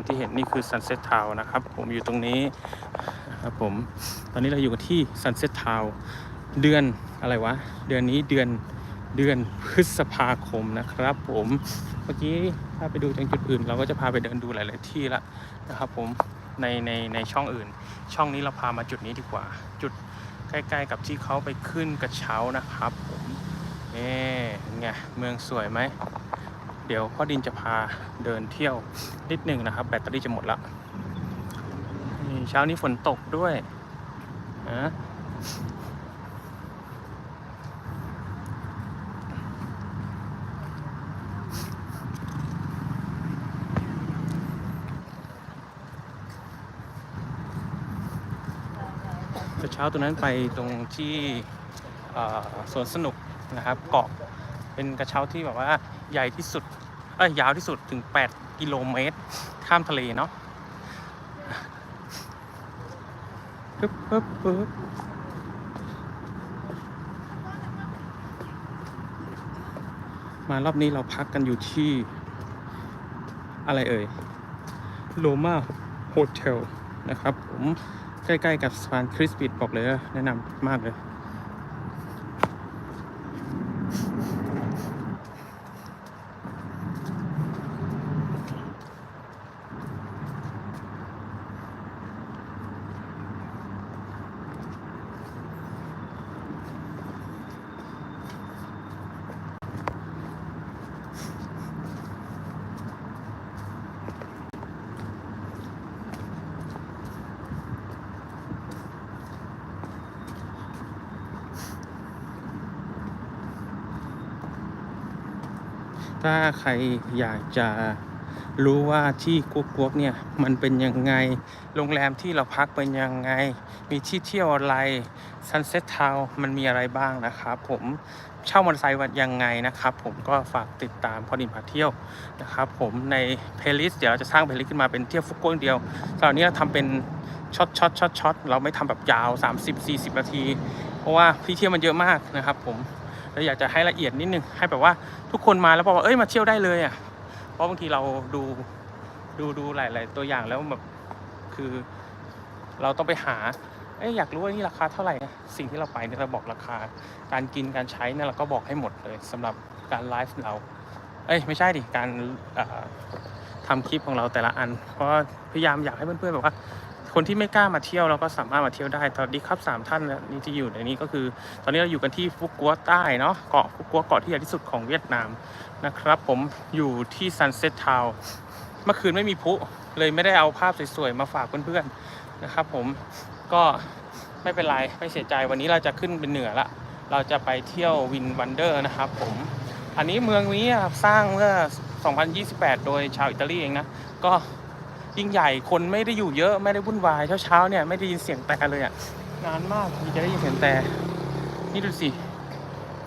างที่เห็นนี่คือ Sunset Town นะครับ ผมอยู่ตรงนี้นะครับผม ตอนนี้เราอยู่กันที่ Sunset Town เดือนอะไรวะ เดือนนี้เดือนเดือนพฤษภาคมนะครับ ผมเมื่อกี้ถ้าไปดูจังจุดอื่น เราก็จะพาไปเดินดูหลาย ๆ ที่ละนะครับ ผมในในในช่องอื่น ช่องนี้เราพามาจุดนี้ดีกว่า จุดใกล้ๆกับที่เขาไปขึ้นกระเช้านะครับ ผมนี่เป็นไงเมืองสวยไหม เดี๋ยวพ่อดินจะพาเดินเที่ยวนิดหนึ่งนะครับ แบตเตอรี่จะหมดละนี่เช้านี้ฝนตกด้วยนะเช้าตัวนั้นไปตรงที่สวนสนุกนะครับเกาะเป็นกระเช้าที่แบบว่าใหญ่ที่สุด เอ้ยยาวที่สุดถึง 8 กิโลเมตร ข้ามทะเลเนาะปึ๊บปึ๊บปึ๊บมารอบนี้เราพักกันอยู่ที่ อะไรเอ่ยโลมาโฮเทลนะครับ ผมใกล้ ๆ กับสะพานคริสปิดบอกเลยแนะนำมากเลย ถ้าใครอยากจะรู้ว่าที่กุ๊กกุ๊กเนี่ยมันเป็นยังไง โรงแรมที่เราพักเป็นยังไง มีที่เที่ยวอะไร Sunset Town มันมีอะไรบ้างนะครับผมเช่ามอเตอร์ไซค์วันยังไงนะครับ ผมก็ฝากติดตามพอดินพาเที่ยวนะครับ ผมในเพลย์ลิสต์เดี๋ยวเราจะสร้างเพลย์ลิสต์ขึ้นมาเป็นเที่ยวฟุกโก้เดียวคราวนี้เราทำเป็นช็อตช็อตช็อตช็อตเราไม่ทำแบบยาว 30-40 นาที เพราะว่าที่เที่ยวมันเยอะมากนะครับผม เราอยากจะให้ละเอียดนิดนึงให้แบบว่าทุกคนมาแล้วบอกว่าเอ้ยมาเที่ยวได้เลยอะเพราะบางทีเราดูดูดูหลาย ๆ ตัวอย่างแล้วแบบคือเราต้องไปหาเอ้ยอยากรู้ว่านี่ราคาเท่าไหร่นะสิ่งที่เราไปเนี่ยเราบอกราคา การกินการใช้เนี่ยเราก็บอกให้หมดเลยสำหรับการไลฟ์เราเอ้ยไม่ใช่ดิการเอ่อทำคลิปของเราแต่ละอัน เพราะพยายามอยากให้เพื่อนๆแบบว่า คนที่ไม่กล้ามาเที่ยวเราก็สามารถมาเที่ยวได้ตอนนี้ครับสามท่านนี่ที่อยู่ในนี้ก็คือ ตอนนี้เราอยู่กันที่ฟุกัวใต้เนาะเกาะฟุกัวเกาะที่ใหญ่ที่สุดของเวียดนามนะครับ ผมอยู่ที่ Sunset Town เมื่อคืนไม่มีพลุเลยไม่ได้เอาภาพสวยๆมาฝากเพื่อนๆนะครับ ผมก็ไม่เป็นไรไม่เสียใจวันนี้เราจะขึ้นเป็นเหนือละเราจะไปเที่ยววินวันเดอร์นะครับ ผมอันนี้เมืองนี้สร้างเมื่อ 2028 โดยชาวอิตาลีเองนะก็ ยิ่งใหญ่คนไม่ได้อยู่เยอะไม่ได้วุ่นวายเช้าๆเนี่ยไม่ได้ยินเสียงแต่เลยอะ่ะนานมากที่จะได้ยินเสียงแต่ นี่ดูสิ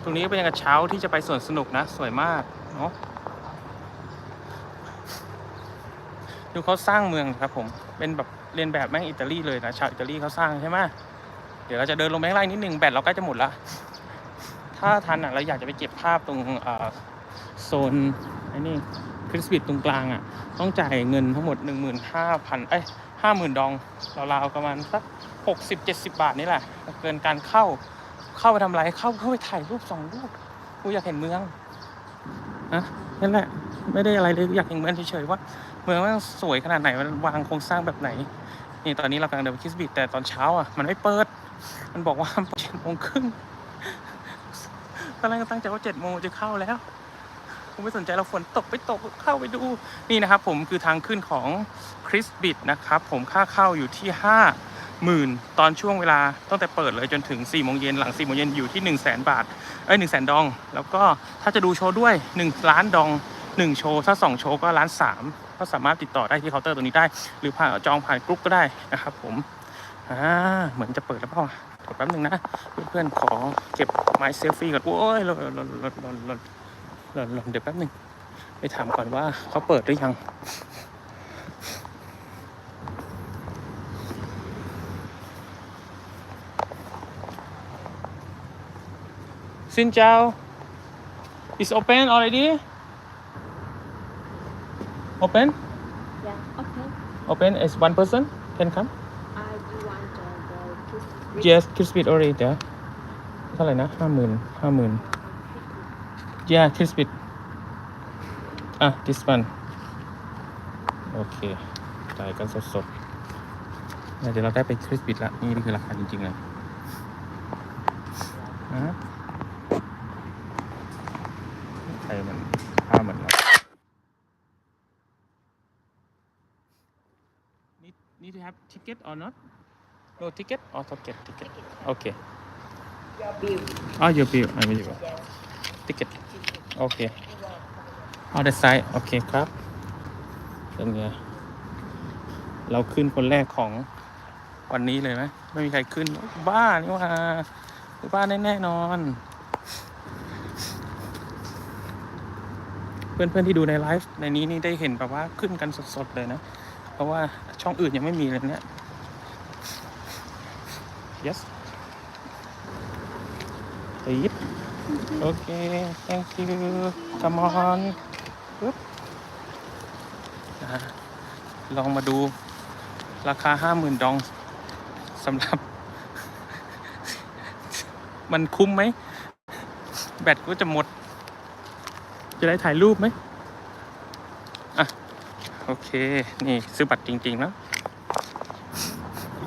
ตรงนี้เป็นกระเช้าที่จะไปสวนสนุกนะ สวยมากเนาะดูเขาสร้างเมืองครับผมเป็นแบบเรียนแบบแม่งอิตาลีเลยนะชาวอิตาลีเขาสร้างใช่ไหมเดี๋ยวเราจะเดินลงไปข้างล่างนิดนึงแบตเราใกล้จะหมดละถ้าทันอะเราอยากจะไปเก็บภาพตรงโซนไอ้นี่ คริสบิดตรงกลางอะ ต้องจ่ายเงินทั้งหมด 15,000 เอ้ย 50,000 ดองราวๆประมาณสัก 60-70 บาทนี่แหละ เกินการเข้าเข้าไปทำอะไร เข้าเข้าไปถ่ายรูปสองรูปกูอยากเห็นเมืองนะนั่นแหละ ไม่ได้อะไรเลยอยากเห็นเมืองเฉยๆว่า เมืองมันสวยขนาดไหนมันวางโครงสร้างแบบไหน นี่ตอนนี้เรากำลังเดินไปคิสบิดแต่ตอนเช้าอะมันไม่เปิด มันบอกว่าเจ็ดโมงครึ่งตอนแรกก็ตั้งใจว่าเจ็ดโมงจะเข้าแล้ว ผมไม่สนใจเราฝนตกไปตกเข้าไปดูนี่นะครับ ผมคือทางขึ้นของคริสบิดนะครับ ผมค่าเข้าอยู่ที่ห้าหมื่นตอนช่วงเวลาตั้งแต่เปิดเลยจนถึง4ี่โมงเย็นหลัง4ี่โมงเย็นอยู่ที่1นึ่งแสนบาทเอ้ยหนึ่งแสนดอง แล้วก็ถ้าจะดูโชว์ด้วย 1 ล้านดอง 1 โชว์ ถ้า 2 โชว์ก็ล้านสามก็สามารถติดต่อได้ที่เคาน์เตอร์ตัวนี้ได้ หรือผ่านจองผ่านกรุ๊ปก็ได้นะครับผมอ่าเหมือนจะเปิดแล้วเปล่าเดี๋ยวแป๊บนึงนะ เพื่อนๆขอเก็บไม้เซลฟี่ก่อนโอ้ยหล่นหล่นหล่นหล่น หล่นหล่นหล่นเดี๋ยวแป๊บนึงไปถามก่อนว่าเขาเปิดหรือยัง Xin chào. Is open already? Open? Yeah. Okay. Open is one person can come. I do want uh, the kiss. Yes, crispy already there. เท่าไหร่นะห้าหมื่นห้าหมื่น Yeah, crispy. อะ this one. โอเคจ่ายกันสดๆเนี่ยเดี๋ยวเราได้ไปคริสปิดละนี่คือราคาจริงๆเลยนะใครมันค่าเหมือนเรา Need need to have ticket or not? No ticket or ticket ticket. Okay. Your bill. Oh, your bill. I mean your Yes. ticket. Okay. On the side. Okay ครับเป็นไงเราขึ้นคนแรกของวันนี้เลยไหมไม่มีใครขึ้น บ้านี่ว่าบ้าแน่แน่ๆนอน เพื่อนๆที่ดูในไลฟ์ในนี้นี่ได้เห็นแบบว่าขึ้นกันสดๆเลยนะ เพราะว่าช่องอื่นยังไม่มีเลยเนี่ย yes ติด โอเค thank you come on ปึ๊บอ่าลองมาดูราคาห้าหมื่นดองสำหรับ มันคุ้มไหม แบตก็จะหมด จะได้ถ่ายรูปไหมอะ โอเค นี่ซื้อบัตรจริงๆแล้ว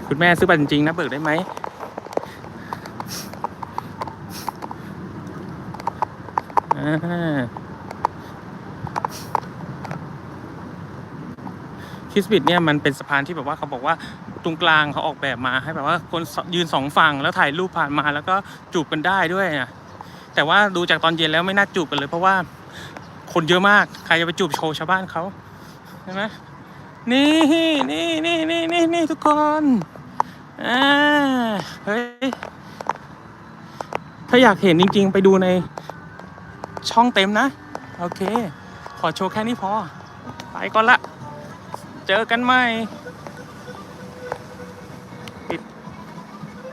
คุณแม่ซื้อบัตรจริง ๆ นะ เบิกได้ไหม อ่า คิสบิดเนี่ยมันเป็นสะพานที่แบบว่าเขาบอกว่าตรงกลางเขาออกแบบมาให้แบบว่าคนยืนสองฝั่งแล้วถ่ายรูปผ่านมาแล้วก็จูบกันได้ด้วยนะแต่ว่าดูจากตอนเย็นแล้วไม่น่าจูบกันเลย เพราะว่าคนเยอะมากใครจะไปจูบโชว์ชาวบ้านเขาใช่ไหมนี่นี่นี่นี่นี่นี่ทุกคนอ่าเฮ้ยถ้าอยากเห็นจริง ๆ ไปดูใน ช่องเต็มนะ โอเค ขอโชว์แค่นี้พอ ไปก่อนละ เจอกันใหม่